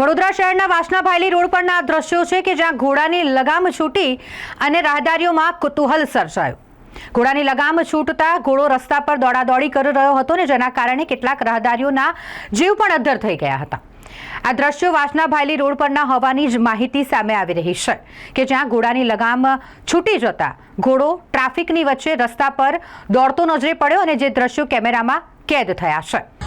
વડોદરા શહેરના વાસણા ભાયલી રોડ પરના આ દ્રશ્યો છે કે જ્યાં ઘોડાની લગામ છૂટી અને રાહદારીઓમાં કુતૂહલ સર્જાયું. ઘોડાની લગામ છૂટતા ઘોડો રસ્તા પર દોડાદોડી કરી રહ્યો હતો ને જેના કારણે કેટલાક રાહદારીઓના જીવ પણ અદ્ધર થઈ ગયા હતા. આ દ્રશ્યો વાસણા ભાયલી રોડ પરના હોવાની જ માહિતી સામે આવી રહી છે કે જ્યાં ઘોડાની લગામ છૂટી જતા ઘોડો ટ્રાફિકની વચ્ચે રસ્તા પર દોડતો નજરે પડ્યો અને જે દ્રશ્યો કેમેરામાં કેદ થયા છે.